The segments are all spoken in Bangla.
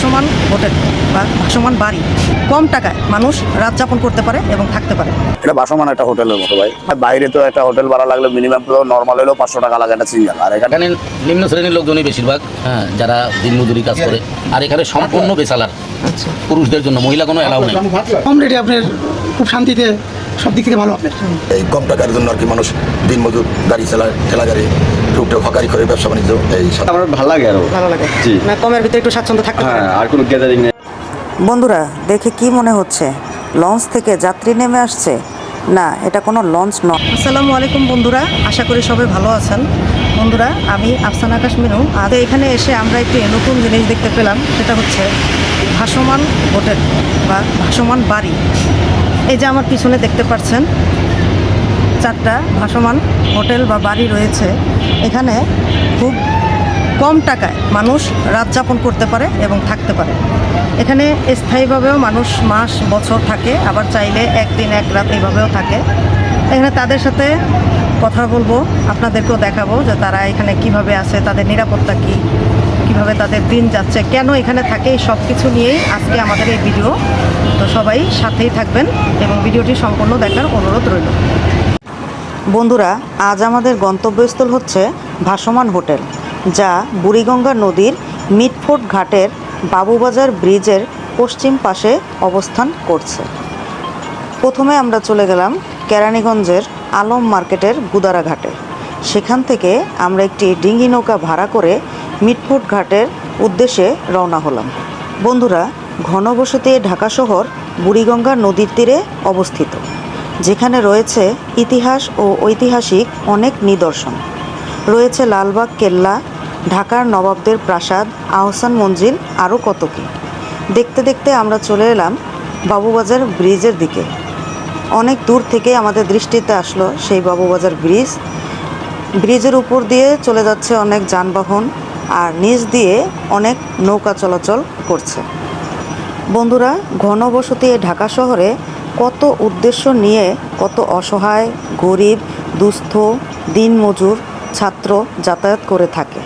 ভাসমান হোটেল বা ভাসমান বাড়ি কম টাকায় মানুষ রাত যাপন করতে পারে এবং থাকতে পারে। এটা ভাসমান একটা হোটেলের মতো ভাই। আর বাইরে তো একটা হোটেল ভাড়া লাগলে মিনিমাম তো নর্মাল হলেও পাঁচশো টাকা লাগে একটা সিঙ্গেল আর এখানে এখানে নিম্ন শ্রেণির লোকজনই বেশিরভাগ হ্যাঁ যারা দিনমজুরি কাজ করে। আর এখানে সম্পূর্ণ বেসালার। আচ্ছা। পুরুষদের জন্য মহিলা কোনো অ্যালাউ নেই। কমরেডি আপনার খুব শান্তিতে সব দিক থেকে ভালো আপনার। এই কম টাকার জন্য আর কি মানুষ দিনমজুর গাড়ি চালায় ঠেলা গাড়ি টুকটাক হকারি করে ব্যবসা বাণিজ্য এই সব। আমার ভালো লাগে আরও। ভালো লাগে। জি। না কমের ভিতরে একটু স্বাচ্ছন্দ্য থাকতে পারে। হ্যাঁ আর কোনো গ্যাদারিং নেই। বন্ধুরা দেখে কি মনে হচ্ছে? লঞ্চ থেকে যাত্রী নেমে আসছে? না এটা কোনো লঞ্চ নয় আসসালামু আলাইকুম বন্ধুরা আশা করি সবাই ভালো আছেন। বন্ধুরা আমি আফসান আকাশ মেনু। আর এখানে এসে আমরা একটি নতুন জিনিস দেখতে পেলাম সেটা হচ্ছে ভাসমান হোটেল বা ভাসমান বাড়ি। এই যে আমার পিছনে দেখতে পাচ্ছেন চারটা ভাসমান হোটেল বা বাড়ি রয়েছে। এখানে খুব কম টাকায় মানুষ রাত যাপন করতে পারে এবং থাকতে পারে। এখানে স্থায়ীভাবেও মানুষ মাস, বছর থাকে, আবার চাইলে একদিন, এক রাত এইভাবেও থাকে। এখানে তাদের সাথে কথা বলব, আপনাদেরকেও দেখাবো যে তারা এখানে কীভাবে আছে, তাদের নিরাপত্তা কী। কীভাবে তাদের দিন যাচ্ছে, কেন এখানে থাকে, এই সব কিছু নিয়েই আজকে আমাদের এই ভিডিও। তো সবাই সাথেই থাকবেন এবং ভিডিওটি সম্পূর্ণ দেখার অনুরোধ রইল। বন্ধুরা, আজ আমাদের গন্তব্যস্থল হচ্ছে ভাসমান হোটেল, যা বুড়িগঙ্গা নদীর মিটফোর্ট ঘাটের বাবুবাজার ব্রিজের পশ্চিম পাশে অবস্থান করছে। প্রথমে আমরা চলে গেলাম কেরানীগঞ্জের আলম মার্কেটের গুদারা ঘাটে। সেখান থেকে আমরা একটি ডিঙ্গি নৌকা ভাড়া করে মিটফোর্ট ঘাটের উদ্দেশ্যে রওনা হলাম। বন্ধুরা, ঘনবসতি ঢাকা শহর বুড়িগঙ্গা নদীর তীরে অবস্থিত, যেখানে রয়েছে ইতিহাস ও ঐতিহাসিক অনেক নিদর্শন। রয়েছে লালবাগ, কেল্লা, ঢাকার নবাবদের প্রাসাদ, আহসান মঞ্জিল আরও কত কী। দেখতে দেখতে আমরা চলে এলাম বাবুবাজার ব্রিজের দিকে। অনেক দূর থেকে আমাদের দৃষ্টিতে আসলো সেই বাবুবাজার ব্রিজ। ব্রিজের উপর দিয়ে চলে যাচ্ছে অনেক যানবাহন আর নিচ দিয়ে অনেক নৌকা চলাচল করছে। বন্ধুরা, ঘনবসতি ঢাকা শহরে কত উদ্দেশ্য নিয়ে কত অসহায়, গরিব, দুস্থ, দিনমজুর ছাত্র যাতায়াত করে থাকে।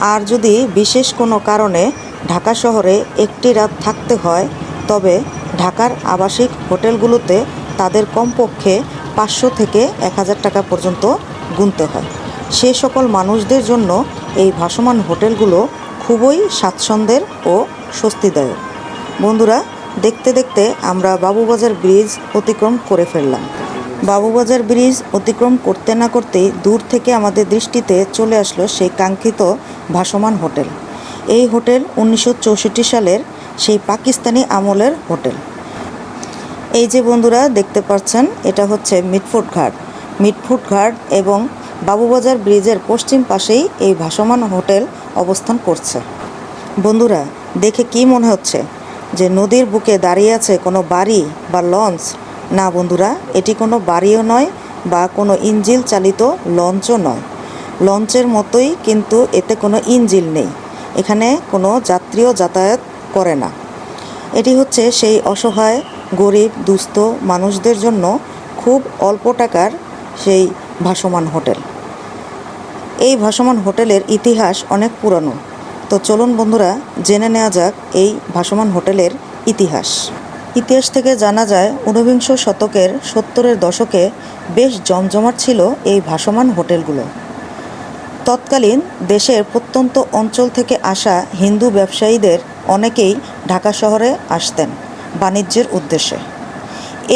আর যদি বিশেষ কোনো কারণে ঢাকা শহরে একটি রাত থাকতে হয়, তবে ঢাকার আবাসিক হোটেলগুলোতে তাদের কমপক্ষে পাঁচশো থেকে এক হাজার টাকা পর্যন্ত গুনতে হয়। সে সকল মানুষদের জন্য এই ভাসমান হোটেলগুলো খুবই স্বাচ্ছন্দ্যের ও স্বস্তিদায়ক। বন্ধুরা, দেখতে দেখতে আমরা বাবুবাজার ব্রিজ অতিক্রম করে ফেললাম। বাবুবাজার ব্রিজ অতিক্রম করতে না করতেই দূর থেকে আমাদের দৃষ্টিতে চলে আসলো সেই কাঙ্ক্ষিত ভাসমান হোটেল। এই হোটেল উনিশশো চৌষট্টি সালের সেই পাকিস্তানি আমলের হোটেল। এই যে বন্ধুরা, দেখতে পাচ্ছেন, এটা হচ্ছে মিটফুট ঘাট মিটফুট ঘাট এবং বাবুবাজার ব্রিজের পশ্চিম পাশেই এই ভাসমান হোটেল অবস্থান করছে। বন্ধুরা, দেখে কি মনে হচ্ছে যে নদীর বুকে দাঁড়িয়ে আছে কোনো বাড়ি বা লঞ্চ? না বন্ধুরা, এটি কোনো বাড়িও নয় বা কোনো ইঞ্জিল চালিত লঞ্চও নয়। লঞ্চের মতোই কিন্তু এতে কোনো ইঞ্জিল নেই। এখানে কোনো যাত্রীও যাতায়াত করে না। এটি হচ্ছে সেই অসহায়, গরিব, দুস্থ মানুষদের জন্য খুব অল্প টাকার সেই ভাসমান হোটেল। এই ভাসমান হোটেলের ইতিহাস অনেক পুরনো। তো চলুন বন্ধুরা, জেনে নেওয়া যাক এই ভাসমান হোটেলের ইতিহাস। ইতিহাস থেকে জানা যায়, ঊনবিংশ শতকের সত্তরের দশকে বেশ জমজমাট ছিল এই ভাসমান হোটেলগুলো। তৎকালীন দেশের প্রত্যন্ত অঞ্চল থেকে আসা হিন্দু ব্যবসায়ীদের অনেকেই ঢাকা শহরে আসতেন বাণিজ্যের উদ্দেশ্যে।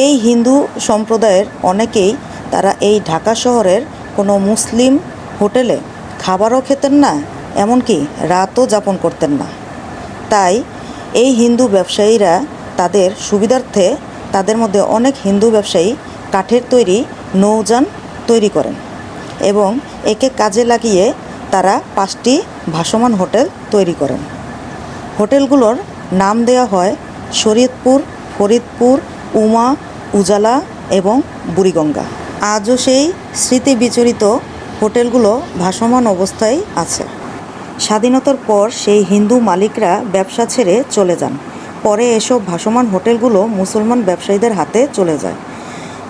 এই হিন্দু সম্প্রদায়ের অনেকেই তারা এই ঢাকা শহরের কোনো মুসলিম হোটেলে খাবারও খেতেন না, এমনকি রাতও যাপন করতেন না। তাই এই হিন্দু ব্যবসায়ীরা তাদের সুবিধার্থে তাদের মধ্যে অনেক হিন্দু ব্যবসায়ী কাঠের তৈরি নৌযান তৈরি করেন এবং একে কাজে লাগিয়ে তারা পাঁচটি ভাসমান হোটেল তৈরি করেন। হোটেলগুলোর নাম দেওয়া হয় শরীয়তপুর, ফরিদপুর, উমা, উজালা এবং বুড়িগঙ্গা। আজও সেই স্মৃতি বিচরিত হোটেলগুলো ভাসমান অবস্থায় আছে। স্বাধীনতার পর সেই হিন্দু মালিকরা ব্যবসা ছেড়ে চলে যান। পরে এসব ভাসমান হোটেলগুলো মুসলমান ব্যবসায়ীদের হাতে চলে যায়।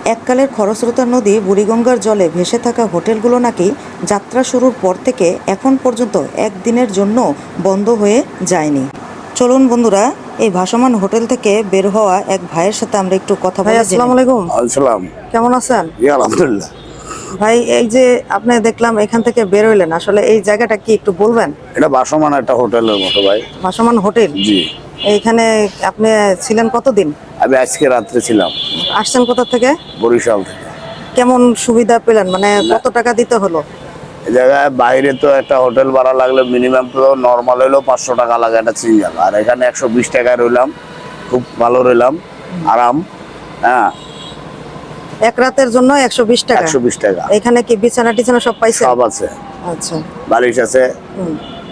এককালের খরস্রোতা নদী বুড়িগঙ্গার জলে ভেসে থাকা হোটেলগুলো নাকি যাত্রা শুরুর পর থেকে এখন পর্যন্ত একদিনের জন্য বন্ধ হয়ে যায়নি। চলুন বন্ধুরা এই ভাসমান হোটেল থেকে বের হওয়া এক ভাইয়ের সাথে আমরা একটু কথা বলে আসসালামু আলাইকুম। আসসালাম। কেমন আছেন? আলহামদুলিল্লাহ। ভাই এই যে আপনি দেখলাম এখান থেকে বের হইলেন আসলে এই জায়গাটা কি একটু বলবেন? এটা ভাসমান একটা হোটেলের মতো ভাই। ভাসমান হোটেল? জি। এইখানে আপনি ছিলেন কতদিন? আমি আজকে রাত্রে ছিলাম। আসছেন কোথা থেকে? বরিশাল থেকে। কেমন সুবিধা পেলেন? মানে কত টাকা দিতে হলো? এই জায়গায় বাইরে তো একটা হোটেল ভাড়া লাগলে মিনিমাম তো নর্মাল হলেও পাঁচশো টাকা লাগে একটা সিঙ্গেল আর এখানে একশো বিশ টাকায় রইলাম। খুব ভালো রইলাম। আরাম। হ্যাঁ। এক রাতের জন্য একশো বিশ টাকা। একশো বিশ টাকা। এখানে কি বিছানা টিছানা সব পাইছেন? সব আছে। আচ্ছা। বালিশ আছে।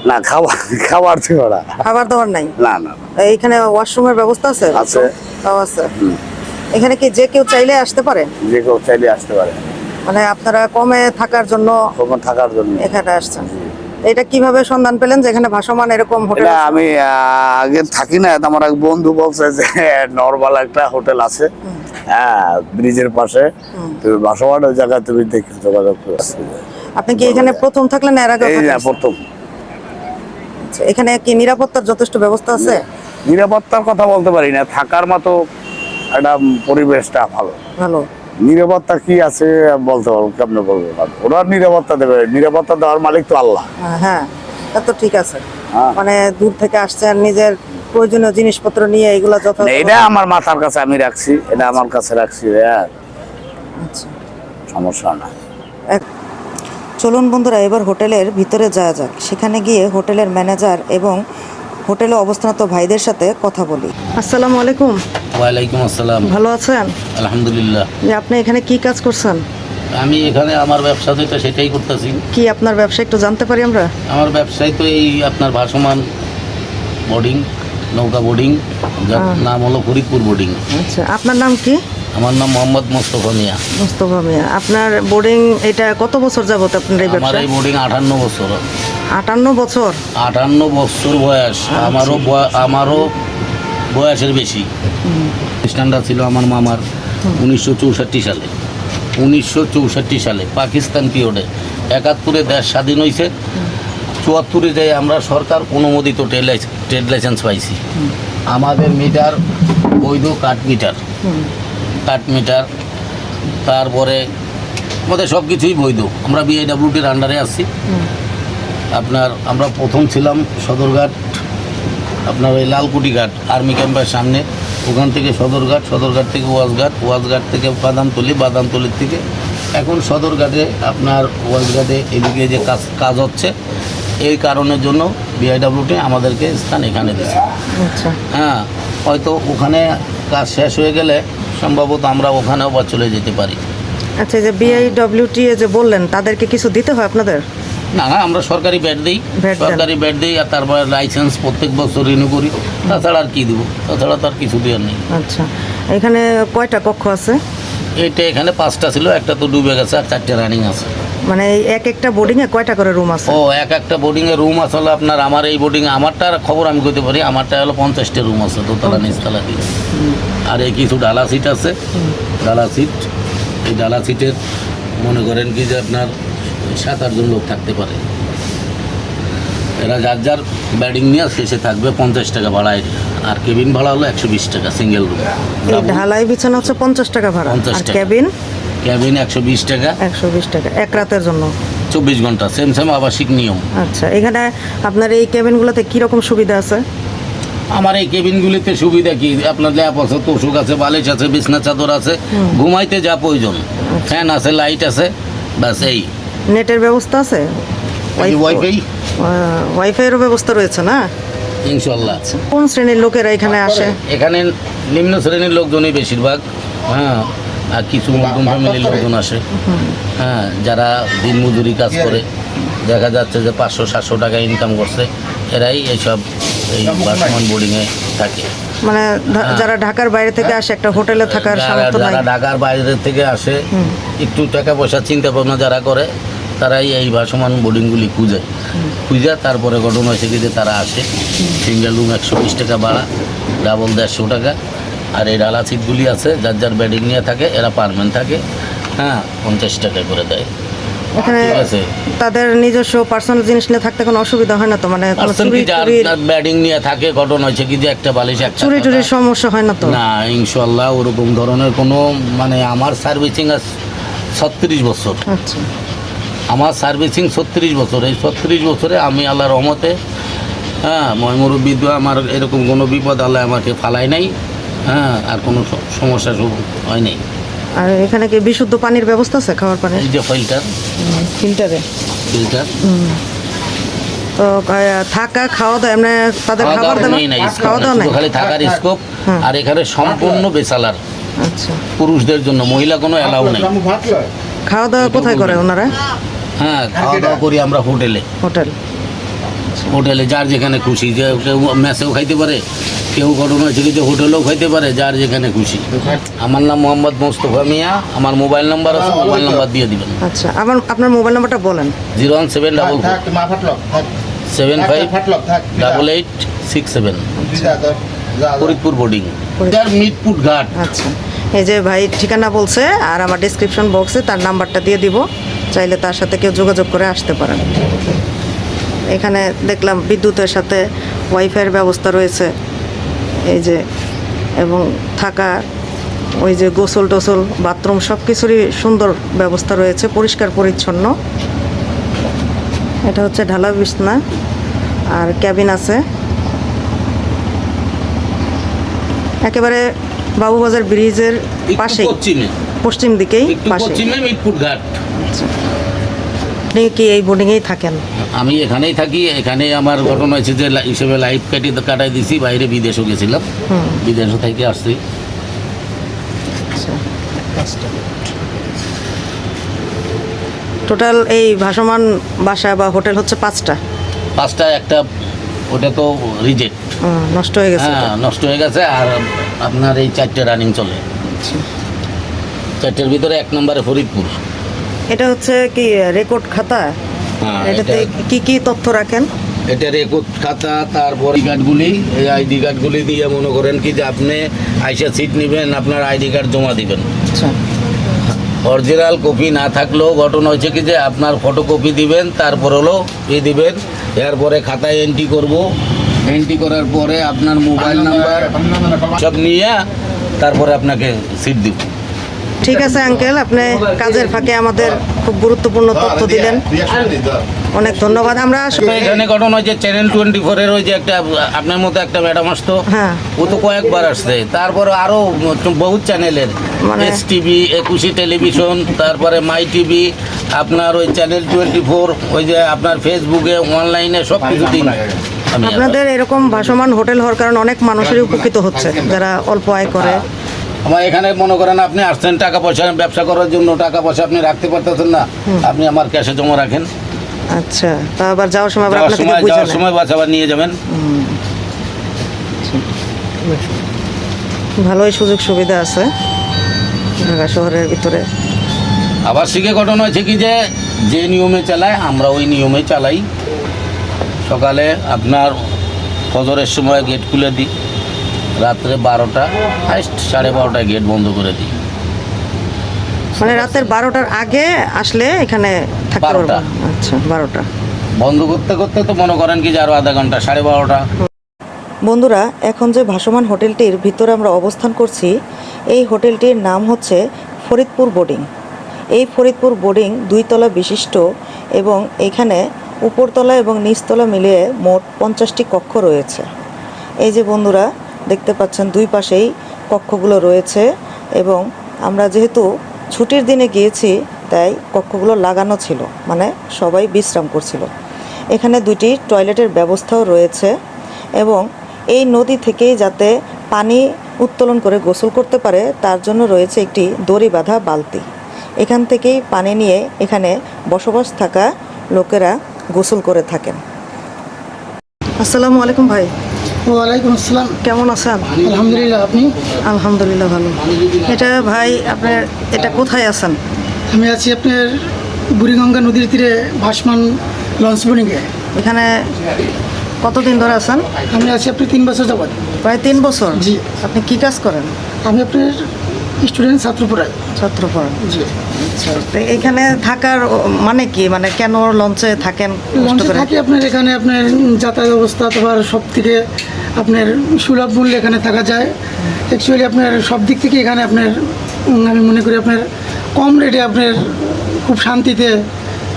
না খাবার খাবার থেকে ওরা। খাবার দাবার নাই? না না। এইখানে ওয়াশরুমের ব্যবস্থা আছে? আছে। আছে। এখানে কি যে কেউ চাইলে আসতে পারে? যে কেউ চাইলে আসতে পারে। মানে আপনারা কমে থাকার জন্য কখন থাকার জন্য। এখানে আসছেন। এটা কীভাবে সন্ধান পেলেন যে এখানে ভাসমান এরকম হোটেল আমি আগে থাকি না আমার এক বন্ধু বলছে যে নর্মাল একটা হোটেল আছে হ্যাঁ ব্রিজের পাশে। তুমি বাসমান ওই জায়গায় তুমি দেখে যোগাযোগ করে আপনি কি এখানে প্রথম থাকলেন এর আগে এই না প্রথম। এখানে কি নিরাপত্তার যথেষ্ট ব্যবস্থা আছে? নিরাপত্তার কথা বলতে পারি না থাকার মতো একটা পরিবেশটা ভালো। ভালো। নিরাপত্তা কি আছে বলতে পারব কেমনে বলব? ওরা নিরাপত্তা দেবে নিরাপত্তা দেওয়ার মালিক তো আল্লাহ। হ্যাঁ, তা তো ঠিক আছে। হ্যাঁ। মানে দূর থেকে আসছেন নিজের প্রয়োজনীয় জিনিসপত্র নিয়ে এগুলো যত এটা আমার মাথার কাছে আমি রাখছি এটা আমার কাছে রাখছি হ্যাঁ। আচ্ছা। সমস্যা না। চলুন বন্ধুরা এবার হোটেলের ভিতরে যাওয়া যাক। সেখানে গিয়ে হোটেলের ম্যানেজার এবং হোটেলে অবস্থানত ভাইদের সাথে কথা বলি। আসসালামু আলাইকুম। ওয়ালাইকুম আসসালাম। ভালো আছেন? আলহামদুলিল্লাহ। আপনি এখানে কি কাজ করছেন? আমি এখানে আমার ব্যবসা যেটা সেটাই করতেছি। কি আপনার ব্যবসা একটু জানতে পারি আমরা? আমার ব্যবসায় তো এই আপনার ভাসমান বোর্ডিং নৌকা বোর্ডিং যার নাম হলো ফরিদপুর বোর্ডিং আচ্ছা আপনার নাম কি? আমার নাম মোহাম্মদ মোস্তফা মিয়া। মোস্তফা মিয়া। আপনার বোর্ডিং এটা কত বছর যাবত আপনার এই ব্যবসা? আমার এই বোর্ডিং আটান্ন বছর। আটান্ন বছর? আটান্ন বছর বয়স। আমারও বয়- আমারও বয়সের বেশি। খ্রিস্টানরা ছিল আমার মামার উনিশশো চৌষট্টি সালে। উনিশশো চৌষট্টি সালে পাকিস্তান পিরিয়ডে। একাত্তরে দেশ স্বাধীন হয়েছে চুয়াত্তরে যাই আমরা সরকার অনুমোদিত ট্রেড ট্রেড লাইসেন্স পাইছি। আমাদের মিটার বৈধ কাঠ মিটার। কাঠ মিটার। তারপরে আমাদের সব কিছুই বৈধ। আমরা বিআইডাব্লিউটির আন্ডারে আছি। আপনার আমরা প্রথম ছিলাম সদরঘাট আপনার ওই লালকুটি ঘাট আর্মি ক্যাম্পের সামনে। ওখান থেকে সদরঘাট সদরঘাট থেকে ওয়াজঘাট ওয়াজঘাট থেকে বাদামতলি বাদামতলির থেকে এখন সদরঘাটে আপনার ওয়াজঘাটে এদিকে যে কাজ কাজ হচ্ছে এই কারণের জন্য বিআইডাব্লিউটি আমাদেরকে স্থান এখানে দিচ্ছে আচ্ছা। হ্যাঁ হয়তো ওখানে কাজ শেষ হয়ে গেলে সম্ভবত আমরা ওখানেও বা চলে যেতে পারি। আচ্ছা যে বিআইডব্লিউটি যে বললেন তাদেরকে কিছু দিতে হয় আপনাদের? না না আমরা সরকারি ব্যাট দিই। সরকারি ব্যাট দিই আর তারপরে লাইসেন্স প্রত্যেক বছর রিনিউ করি। তাছাড়া আর কী দেবো? তাছাড়া তো আর কিছু দেওয়ার নেই। আচ্ছা। এখানে কয়টা কক্ষ আছে? এটা এখানে পাঁচটা ছিল একটা তো ডুবে গেছে আর চারটে রানিং আছে। মানে এই এক একটা বোর্ডিং এ কয়টা করে রুম আছে? ও এক একটা বোর্ডিংয়ে রুম আছে আপনার আমার এই বোর্ডিংয়ে আমারটার খবর আমি করতে পারি আমারটা হলো পঞ্চাশটা রুম আছে দোতলা নিচতলা দিয়ে। আর এই কিছু ডালা সিট আছে। ডালা সিট এই ডালা সিটের মনে করেন কি যে আপনার সাত আটজন লোক থাকতে পারে। এরা যার যার ব্যাডিং নিয়ে শেষে থাকবে পঞ্চাশ টাকা ভাড়ায়। আর কেবিন ভাড়া হলো একশো বিশ টাকা সিঙ্গেল রুম ঢালাই বিছানা হচ্ছে পঞ্চাশ টাকা ভাড়া। 50 আর টাকা। ক্যাবিন ক্যাবিন একশো বিশ টাকা। একশো বিশ টাকা এক রাতের জন্য? চব্বিশ ঘণ্টা সেম সেম আবাসিক নিয়ম। আচ্ছা এখানে আপনার এই কেবিনগুলোতে কীরকম সুবিধা আছে? আমার এই কেবিনগুলিতে সুবিধা কি? আপনার ল্যাপ আছে তোষক আছে বালিশ আছে বিছনা চাদর আছে ঘুমাইতে যা প্রয়োজন। ফ্যান আছে লাইট আছে ব্যাস এই। নেটের ব্যবস্থা আছে? ওয়াইফাই ওয়াইফাইয়েরও ব্যবস্থা রয়েছে না? ইনশাল্লাহ। কোন শ্রেণির লোকেরা এখানে আসে? এখানে নিম্ন শ্রেণির লোকজনই বেশিরভাগ। হ্যাঁ আর কিছু মধ্যম ফ্যামিলির লোকজন আসে। হ্যাঁ যারা দিনমজুরি কাজ করে দেখা যাচ্ছে যে পাঁচশো সাতশো টাকা ইনকাম করছে এরাই এইসব এই বর্তমান বোর্ডিংয়ে থাকে। মানে যারা ঢাকার বাইরে থেকে আসে একটা হোটেলে থাকার সামর্থ্য যারা ঢাকার বাইরে থেকে আসে একটু টাকা পয়সা চিন্তা ভাবনা যারা করে তারাই এই ভাসমান বোর্ডিংগুলি খুঁজে। খুঁজে তারপরে ঘটনা হয়েছে যে তারা আসে। সিঙ্গেল রুম একশো বিশ টাকা ভাড়া ডাবল দেড়শো টাকা। আর এই ডালা সিটগুলি আছে যার যার বেডিং নিয়ে থাকে এরা পারমেন্ট থাকে। হ্যাঁ পঞ্চাশ টাকা করে দেয়। এখানে আছে? তাদের নিজস্ব পার্সোনাল জিনিস নিয়ে থাকতে কোনো অসুবিধা হয় না তো? মানে ব্যাডিং নিয়ে থাকে ঘটনা হচ্ছে কি যে একটা বালিশ একটা চুরি। টুরির সমস্যা হয় না তো? না ইনশাল্লাহ ওরকম ধরনের কোনো মানে আমার সার্ভিসিং আছে ছত্রিশ বছর। আচ্ছা। আমার সার্ভিসিং ছত্রিশ বছর। এই ছত্রিশ বছরে আমি আল্লাহ রহমতে হ্যাঁ মই মুরব্বী দোয়া আমার এরকম কোনো বিপদ আল্লাহ আমাকে ফালাই নাই হ্যাঁ আর কোনো স- সমস্যা হয় নাই। আর এখানে কি বিশুদ্ধ পানির ব্যবস্থা আছে খাওয়ার পানি? এই যে ফিল্টার। ফিল্টারে। ফিল্টার। তো থাকা খাওয়া দাওয়া এমনি তাদের খাওয়া খাবার নাই খাওয়া দাওয়া নাই? খালি থাকার স্কোপ হ্যাঁ। আর এখানে সম্পূর্ণ বেসালার। আচ্ছা। পুরুষদের জন্য মহিলা কোনো অ্যালাউ নেই। খাওয়া দাওয়া কোথায় করে ওনারা? হ্যাঁ খাওয়া দাওয়া করি আমরা হোটেলে। হোটেল। হোটেলে যার যেখানে খুশি যে কেউ মেসেও খাইতে পারে কেউ ঘটনা কি যে হোটেলেও খাইতে পারে যার যেখানে খুশি। আমার নাম মোহাম্মদ মোস্তফা মিয়া আমার মোবাইল নাম্বার আছে মোবাইল নাম্বার দিয়ে দিবেন। আচ্ছা আবার আপনার মোবাইল নাম্বারটা বলেন। Zero one seven double seven five double eight six seven. Faridpur boarding. মিটপুট ঘাট। আচ্ছা। এই যে ভাই ঠিকানা বলছে আর আমার ডিসক্রিপশন বক্সে তার নাম্বারটা দিয়ে দিব। চাইলে তার সাথে কেউ যোগাযোগ করে আসতে পারেন। এখানে দেখলাম বিদ্যুতের সাথে ওয়াইফাইয়ের ব্যবস্থা রয়েছে। এই যে এবং থাকা ওই যে গোসল টোসল বাথরুম সব কিছুরই সুন্দর ব্যবস্থা রয়েছে পরিষ্কার পরিচ্ছন্ন। এটা হচ্ছে ঢালা বিছনা আর ক্যাবিন আছে। একেবারে বাবুবাজার ব্রিজের পাশেই পশ্চিম। দিকেই পাশে ঘাট। আপনি কি এই বোর্ডিংয়েই থাকেন আমি। এখানেই থাকি এখানে আমার ঘটনা হয়েছে যে হিসেবে লাইফ কাটি কাটাই দিছি বাইরে বিদেশও গেছিলাম। বিদেশও থেকে আসছি। আচ্ছা। টোটাল এই ভাসমান বাসা বা হোটেল হচ্ছে পাঁচটা? পাঁচটা একটা ওটা তো রিজেক্ট নষ্ট হয়ে গেছে হ্যাঁ নষ্ট হয়ে গেছে আর আপনার এই চারটে রানিং চলে। আচ্ছা। চারটের ভিতরে এক নম্বরে ফরিদপুর। এটা হচ্ছে কি রেকর্ড খাতা? হ্যাঁ এটাতে এটা- কি কি তথ্য রাখেন? এটা রেকর্ড খাতা তারপর আইডি কার্ডগুলি এই আইডি কার্ডগুলি দিয়ে মনে করেন কি যে আপনি আইসা সিট নেবেন আপনার আইডি কার্ড জমা দিবেন। আচ্ছা। অরিজিনাল কপি না থাকলেও ঘটনা হচ্ছে কি যে আপনার ফটোকপি দিবেন তারপর হলো এ দিবেন এরপরে খাতায় এন্ট্রি করব। এন্ট্রি করার পরে আপনার মোবাইল নাম্বার সব নিয়ে তারপরে আপনাকে সিট দিব। ঠিক আছে আঙ্কেল আপনি কাজের ফাঁকে আমাদের খুব গুরুত্বপূর্ণ তথ্য দিলেন। অনেক ধন্যবাদ। আমরা এখানে ঘটনা হচ্ছে চ্যানেল টোয়েন্টি ফোরের ওই যে একটা আপনার মতো একটা ম্যাডাম আসতো। হ্যাঁ। ও তো কয়েকবার আসছে। তারপরে আরও বহুত চ্যানেলের মানে- এস টিভি একুশে টেলিভিশন তারপরে মাই টিভি আপনার ওই চ্যানেল টোয়েন্টি ফোর ওই যে আপনার ফেসবুকে অনলাইনে সব কিছু দিন। আপনাদের এরকম ভাসমান হোটেল হওয়ার কারণে অনেক মানুষেরই উপকৃত হচ্ছে যারা অল্প আয় করে। আমার এখানে মনে করেন আপনি আসছেন টাকা পয়সা ব্যবসা করার জন্য টাকা পয়সা আপনি রাখতে পারতেছেন না। আপনি আমার ক্যাশে জমা রাখেন। আচ্ছা তা আবার যাওয়ার সময় আবার আপনাকে সময় বুঝে যাওয়ার সময় বাস আবার নিয়ে যাবেন। ভালোই সুযোগ সুবিধা আছে ঢাকা শহরের ভিতরে। আবার শিখে ঘটনা হয়েছে কি যে যে নিয়মে চালায় আমরা ওই নিয়মে চালাই। সকালে আপনার ফজরের সময় গেট খুলে দিই। রাত্রে বারোটা হাইস্ট সাড়ে বারোটায় গেট বন্ধ করে দিই। মানে রাতের বারোটার আগে আসলে এখানে থাকতে পারব বারোটা। আচ্ছা বারোটা। বন্ধ করতে করতে তো মনে করেন কি যে আরও আধা ঘণ্টা সাড়ে বারোটা। বন্ধুরা এখন যে ভাসমান হোটেলটির ভিতরে আমরা অবস্থান করছি এই হোটেলটির নাম হচ্ছে ফরিদপুর বোর্ডিং। এই ফরিদপুর বোর্ডিং দুইতলা বিশিষ্ট এবং এখানে উপরতলা এবং নিচতলা মিলিয়ে মোট পঞ্চাশটি কক্ষ রয়েছে। এই যে বন্ধুরা দেখতে পাচ্ছেন দুই পাশেই কক্ষগুলো রয়েছে এবং আমরা যেহেতু ছুটির দিনে গিয়েছি, তাই কক্ষগুলো লাগানো ছিল মানে সবাই বিশ্রাম করছিল। এখানে দুটি টয়লেটের ব্যবস্থাও রয়েছে এবং এই নদী থেকেই যাতে পানি উত্তোলন করে গোসল করতে পারে, তার জন্য রয়েছে একটি দড়ি বাঁধা বালতি। এখান থেকেই পানি নিয়ে এখানে বসবাস থাকা লোকেরা গোসল করে থাকেন। আসসালামু আলাইকুম ভাই। ওয়ালাইকুম আসসালাম। কেমন আছেন? আলহামদুলিল্লাহ আপনি? আলহামদুলিল্লাহ ভালো। এটা ভাই আপনার এটা কোথায় আছেন? আমি আছি আপনার বুড়িগঙ্গা নদীর তীরে ভাসমান লঞ্চ বোর্ডিংয়ে এখানে কতদিন ধরে আছেন? আমি আছি আপনি তিন বছর যাবৎ। প্রায় তিন বছর? জি। আপনি কি কাজ করেন? আমি আপনার স্টুডেন্ট ছাত্র পড়ায় ছাত্র জি। আচ্ছা এখানে থাকার মানে কি? মানে কেন লঞ্চে থাকেন? লঞ্চে থাকি আপনার এখানে আপনার যাতায়াত ব্যবস্থা অথবা সব থেকে আপনার সুলভ মূল্যে এখানে থাকা যায়। অ্যাকচুয়ালি আপনার সব দিক থেকে এখানে আপনার আমি মনে করি আপনার কম রেটে আপনার খুব শান্তিতে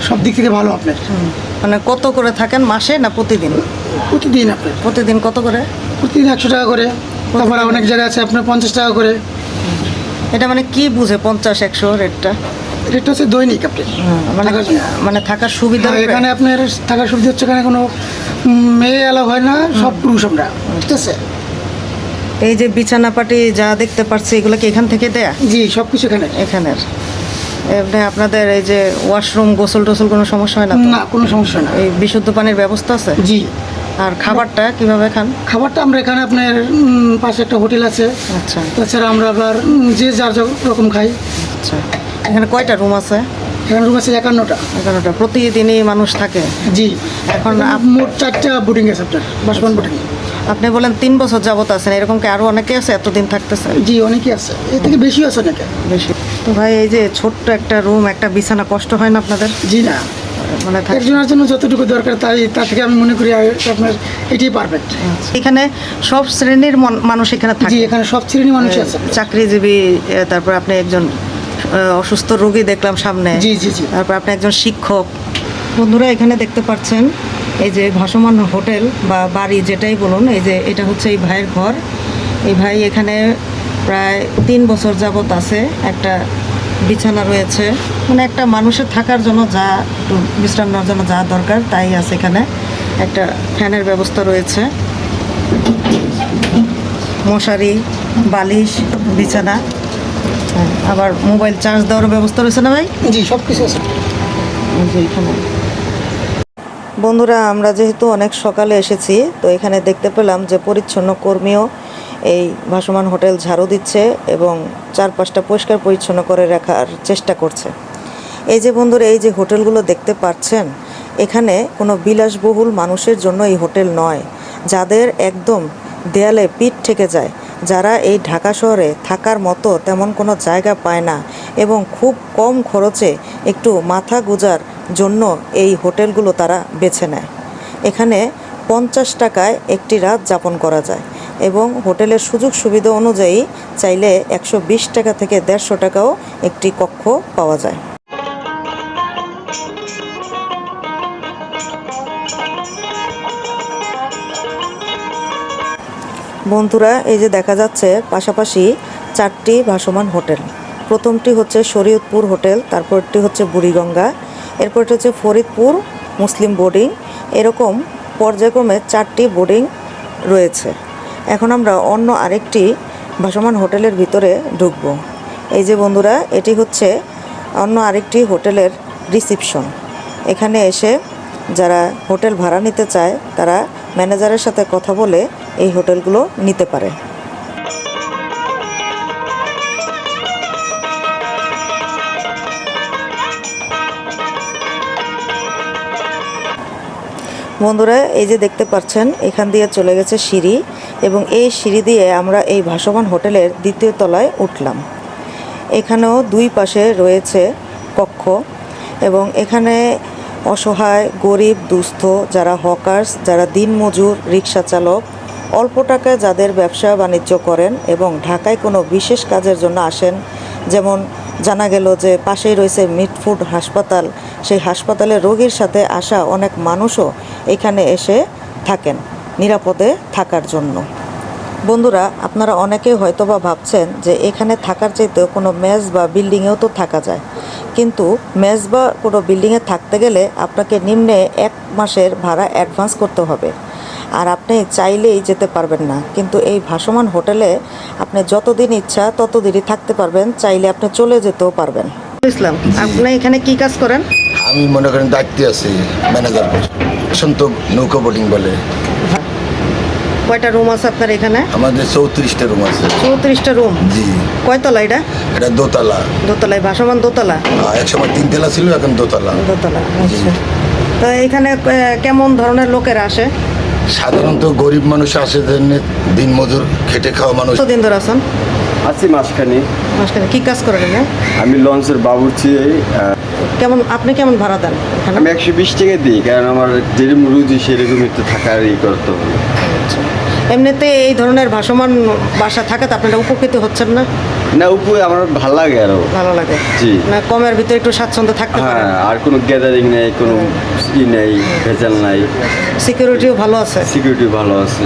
সব দিক থেকে ভালো আপনার। মানে কত করে থাকেন মাসে না প্রতিদিন? প্রতিদিন আপনার। প্রতিদিন কত করে? প্রতিদিন একশো টাকা করে। তারপরে অনেক জায়গায় আছে আপনার পঞ্চাশ টাকা করে। এটা মানে কি বুঝে পঞ্চাশ একশো রেটটা রেটটা হচ্ছে দৈনিক আপনার। মানে থাকার মানে থাকার সুবিধা হ্যাঁ, এখানে আপনার থাকার সুবিধা হচ্ছে এখানে কোনো মেয়ে এলাও হয় না সব পুরুষ আমরা ঠিক আছে এই যে বিছানা পাটি যা দেখতে পাচ্ছি এগুলো কি এখান থেকে দেয়া? জি সব কিছু এখানে। এখানের। এমনি আপনাদের এই যে ওয়াশরুম গোসল টোসল কোনো সমস্যা হয় না না কোনো সমস্যা না। এই বিশুদ্ধ পানির ব্যবস্থা আছে? জি। আর খাবারটা কীভাবে খান? খাবারটা আমরা এখানে আপনার পাশে একটা হোটেল আছে। আচ্ছা। তাছাড়া আমরা আবার যে যার যা রকম খাই। আচ্ছা। এখানে কয়টা রুম আছে? এখানে রুম আছে একান্নটা। এগারোটা প্রতিদিনই মানুষ থাকে? জি। এখন মোট চারটা বোর্ডিং আছে আপনার বাসমান বোর্ডিং আপনি বলেন তিন বছর যাবত আছেন এরকম কি আরও অনেকে আছে এতদিন থাকতেছে? জি অনেকেই আছে। এর থেকে বেশি আছে অনেকে। বেশি। তো ভাই এই যে ছোট্ট একটা রুম একটা বিছানা কষ্ট হয় না আপনাদের? জি না। মানে একজনের জন্য যতটুকু দরকার তাই তার থেকে আমি মনে করি আপনার এটাই পারফেক্ট এখানে সব শ্রেণির মন- মানুষ এখানে থাকে? এখানে সব শ্রেণি মানুষই আছে। চাকরিজীবী তারপর আপনি একজন অসুস্থ রোগী দেখলাম সামনে। জি জি জি। তারপর আপনি একজন শিক্ষক। বন্ধুরা এখানে দেখতে পাচ্ছেন এই যে ভাসমান হোটেল বা বাড়ি যেটাই বলুন এই যে এটা হচ্ছে এই ভাইয়ের ঘর। এই ভাই এখানে প্রায় তিন বছর যাবত আছে একটা বিছানা রয়েছে। মানে একটা মানুষের থাকার জন্য যা একটু বিশ্রাম নেওয়ার জন্য যা দরকার তাই আছে এখানে। একটা ফ্যানের ব্যবস্থা রয়েছে। মশারি বালিশ বিছানা। হ্যাঁ, আবার মোবাইল চার্জ দেওয়ার ব্যবস্থা রয়েছে না ভাই? জি সব কিছু আছে এখানে। বন্ধুরা আমরা যেহেতু অনেক সকালে এসেছি তো এখানে দেখতে পেলাম যে পরিচ্ছন্ন কর্মীও এই ভাসমান হোটেল ঝাড়ু দিচ্ছে এবং চারপাশটা পরিষ্কার পরিচ্ছন্ন করে রাখার চেষ্টা করছে। এই যে বন্ধুরা এই যে হোটেলগুলো দেখতে পাচ্ছেন এখানে কোনো বিলাসবহুল মানুষের জন্য এই হোটেল নয় যাদের একদম দেয়ালে পিঠ ঠেকে যায়। যারা এই ঢাকা শহরে থাকার মতো তেমন কোনো জায়গা পায় না এবং খুব কম খরচে একটু মাথা গুজার জন্য এই হোটেলগুলো তারা বেছে নেয়। এখানে পঞ্চাশ টাকায় একটি রাত যাপন করা যায় এবং হোটেলের সুযোগ সুবিধা অনুযায়ী চাইলে একশো বিশ টাকা থেকে দেড়শো টাকাও একটি কক্ষ পাওয়া যায়। বন্ধুরা, এই যে দেখা যাচ্ছে, পাশাপাশি চারটি ভাসমান হোটেল। প্রথমটি হচ্ছে শরীয়তপুর হোটেল, তারপরটি হচ্ছে বুড়িগঙ্গা, এরপরটি হচ্ছে ফরিদপুর মুসলিম বোর্ডিং। এরকম পর্যায়ক্রমে চারটি বোর্ডিং রয়েছে। এখন আমরা অন্য আরেকটি ভাসমান হোটেলের ভিতরে ঢুকব। এই যে বন্ধুরা, এটি হচ্ছে অন্য আরেকটি হোটেলের রিসিপশন। এখানে এসে যারা হোটেল ভাড়া নিতে চায়, তারা ম্যানেজারের সাথে কথা বলে এই হোটেলগুলো নিতে পারে। বন্ধুরা, এই যে দেখতে পাচ্ছেন, এখান দিয়ে চলে গেছে সিঁড়ি এবং এই সিঁড়ি দিয়ে আমরা এই ভাসমান হোটেলের দ্বিতীয় তলায় উঠলাম। এখানেও দুই পাশে রয়েছে কক্ষ এবং এখানে অসহায়, গরিব, দুস্থ, যারা হকার্স, যারা দিনমজুর রিক্সা চালক অল্প টাকায় যাদের ব্যবসা বাণিজ্য করেন এবং ঢাকায় কোনো বিশেষ কাজের জন্য আসেন, যেমন জানা গেল যে পাশেই রয়েছে মিটফুড হাসপাতাল, সেই হাসপাতালে রোগীর সাথে আসা অনেক মানুষও এখানে এসে থাকেন নিরাপদে থাকার জন্য। বন্ধুরা, আপনারা অনেকে হয়তো বা ভাবছেন যে এখানে থাকার চাইতেও কোনো মেজ বা বিল্ডিংয়েও তো থাকা যায়। কিন্তু মেজ বা কোনো বিল্ডিংয়ে থাকতে গেলে আপনাকে নিম্নে এক মাসের ভাড়া অ্যাডভান্স করতে হবে। আর আপনি চাইলেই যেতে পারবেন না। কিন্তু এই ভাসমান হোটেলে আপনি যতদিন ইচ্ছা ততদিনই থাকতে পারবেন চাইলে আপনি চলে যেতেও পারবেন। ইসলাম আপনি এখানে কি কাজ করেন? আমি মনে করেন দায়িত্বে আছি ম্যানেজার বসন্ত নৌকা বোটিং বলে। কয়টা রুম আছে আপনার এখানে? আমাদের চৌত্রিশটা রুম আছে। চৌত্রিশটা রুম জি। কয়তলা এটা? এটা দোতলা। দোতলায় ভাসমান দোতলা? এক সময় তিনতলা ছিল এখন দোতলা। দোতলা আচ্ছা। তো এখানে কেমন ধরনের লোকেরা আসে? সাধারণত গরিব মানুষ আছে জন্য দিন মজুর খেটে খাওয়া মানুষ। কতদিন ধরে আছেন? আছি মাসখানি মাসখানি কি কাজ করেন? আমি লঞ্চের বাবুর্চি কেমন আপনি কেমন ভাড়া দেন আমি একশো বিশ টাকা দিই কারণ আমার যেরকম রুজি সেরকমই একটু থাকার ই করতে হবে এমনিতে এই ধরনের ভাসমান বাসা থাকাতে আপনারা উপকৃত হচ্ছেন না? না উপু আমার ভালো লাগে আরও। ভালো লাগে। জি। না কমের ভিতরে একটু স্বাচ্ছন্দ্য থাকতে পারে হ্যাঁ আর কোনো গ্যাদারিং নেই কোনো ই নেই ভেজাল নাই। সিকিউরিটিও ভালো আছে? সিকিউরিটি ভালো আছে।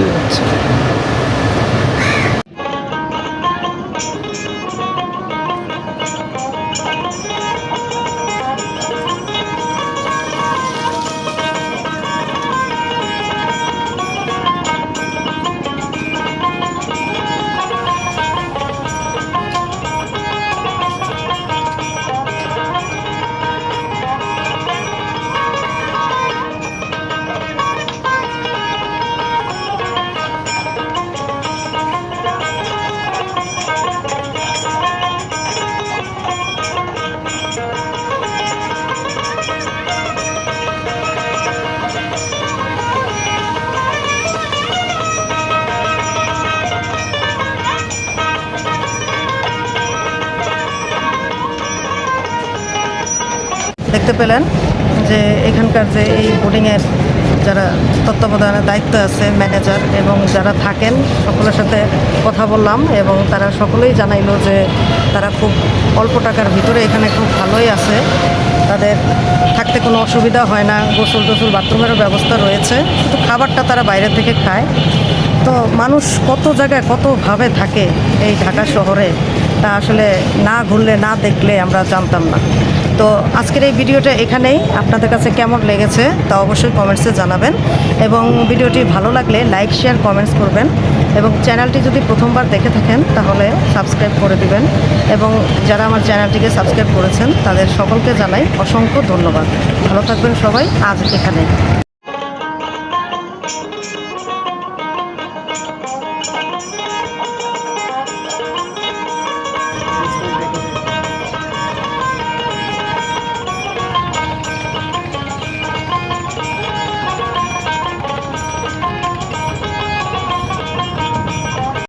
দেখতে পেলেন যে এখানকার যে এই বোর্ডিংয়ের যারা তত্ত্বাবধানের দায়িত্ব আছে, ম্যানেজার এবং যারা থাকেন, সকলের সাথে কথা বললাম এবং তারা সকলেই জানাইলো যে তারা খুব অল্প টাকার ভিতরে এখানে খুব ভালোই আছে। তাদের থাকতে কোনো অসুবিধা হয় না, গোসল টোসল, বাথরুমেরও ব্যবস্থা রয়েছে। শুধু খাবারটা তারা বাইরে থেকে খায়। তো মানুষ কত জায়গায় কতভাবে থাকে এই ঢাকা শহরে, তা আসলে না ঘুরলে, না দেখলে আমরা জানতাম না। তো আজকের এই ভিডিওটা এখানেই। আপনাদের কাছে কেমন লেগেছে তা অবশ্যই কমেন্টসে জানাবেন এবং ভিডিওটি ভালো লাগলে লাইক শেয়ার কমেন্টস করবেন এবং চ্যানেলটি যদি প্রথমবার দেখে থাকেন তাহলে সাবস্ক্রাইব করে দিবেন এবং যারা আমার চ্যানেলটিকে সাবস্ক্রাইব করেছেন তাদের সকলকে জানাই অসংখ্য ধন্যবাদ। ভালো থাকবেন সবাই, আজ এখানে